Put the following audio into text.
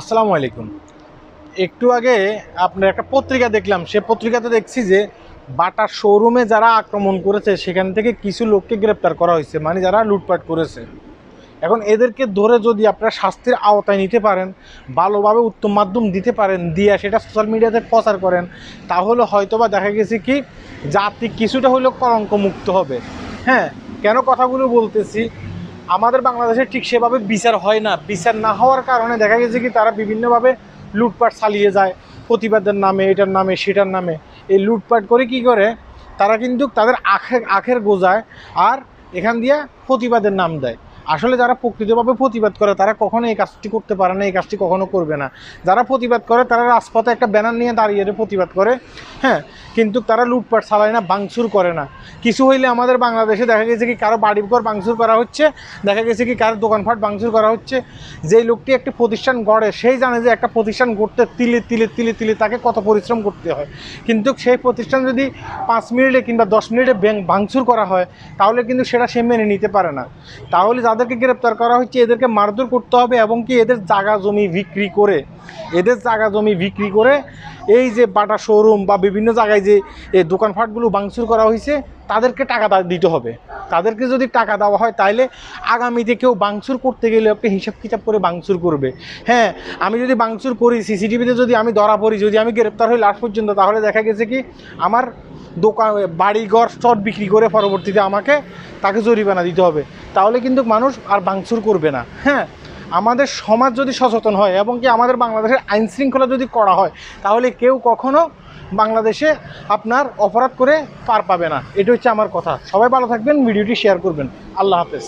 আসসালামু আলাইকুম। একটু আগে আপনার একটা পত্রিকা দেখলাম, সে পত্রিকাতে দেখছি যে বাটার শোরুমে যারা আক্রমণ করেছে, সেখান থেকে কিছু লোককে গ্রেপ্তার করা হয়েছে মানে যারা লুটপাট করেছে। এখন এদেরকে ধরে যদি আপনারা শাস্তির আওতায় নিতে পারেন, ভালোভাবে উত্তম মাধ্যম দিতে পারেন, দিয়ে সেটা সোশ্যাল মিডিয়াতে প্রচার করেন, তাহলে হয়তোবা দেখা গেছে কি, জাতি কিছুটা হলেও কলঙ্কমুক্ত হবে। হ্যাঁ কেন কথাগুলো বলতেছি? আমাদের বাংলাদেশে ঠিক সেভাবে বিচার হয় না। বিচার না হওয়ার কারণে দেখা গেছে কি তারা বিভিন্নভাবে লুটপাট চালিয়ে যায়। প্রতিবাদের নামে, এটার নামে, সেটার নামে। এই লুটপাট করে কি করে? তারা কিন্তু তাদের আখের আখের গোজায় আর এখান দিয়ে প্রতিবাদের নাম দেয়। আসলে যারা প্রকৃতভাবে প্রতিবাদ করে, তারা কখনো এই কাজটি করতে পারে না, এই কাজটি কখনো করবে না। যারা প্রতিবাদ করে, তারা রাজপথে একটা ব্যানার নিয়ে দাঁড়িয়ে প্রতিবাদ করে। হ্যাঁ কিন্তু তারা লুটপাট চালায় না বাংচুর করে না। কিছু হইলে আমাদের বাংলাদেশে দেখা গেছে কি কারও বাড়ির ঘর বাংচুর করা হচ্ছে, দেখা গেছে কি কারও দোকানপাট বাংচুর করা হচ্ছে। যেই লোকটি একটি প্রতিষ্ঠান গড়ে, সেই জানে যে একটা প্রতিষ্ঠান গড়তে তিলে তিলে তিলে তিলে তাকে কত পরিশ্রম করতে হয়। কিন্তু সেই প্রতিষ্ঠান যদি পাঁচ মিনিটে কিংবা দশ মিনিটে ব্যাং- ভাঙচুর করা হয়, তাহলে কিন্তু সেটা সে মেনে নিতে পারে না। তাহলে যাদেরকে গ্রেপ্তার করা হচ্ছে, এদেরকে মারধর করতে হবে এবং কি এদের জায়গা জমি বিক্রি করে, এদের জায়গা জমি বিক্রি করে, এই যে বাটা শোরুম বা বিভিন্ন জায়গায় যে দোকানপাটগুলো ভাঙচুর করা হয়েছে, তাদেরকে টাকা দিতে হবে। তাদেরকে যদি টাকা দেওয়া হয়, তাইলে আগামীতে কেউ বাংচুর করতে গেলে আপনি হিসাব কিতাব করে বাংচুর করবে। হ্যাঁ আমি যদি বাংচুর করি, সিসিটিভিতে যদি আমি ধরা পড়ি, যদি আমি গ্রেপ্তার হই লাস্ট পর্যন্ত, তাহলে দেখা গেছে কি, আমার দোকান বাড়িঘর স্টট বিক্রি করে পরবর্তীতে আমাকে, তাকে জরিমানা দিতে হবে। তাহলে কিন্তু মানুষ আর বাংচুর করবে না। হ্যাঁ আমাদের সমাজ যদি সচেতন হয় এবং কি আমাদের বাংলাদেশের আইন শৃঙ্খলা যদি করা হয়, তাহলে কেউ কখনো বাংলাদেশে আপনার অপরাধ করে পার পাবে না। এটা হচ্ছে আমার কথা। সবাই ভালো থাকবেন, ভিডিওটি শেয়ার করবেন। আল্লাহ হাফেজ।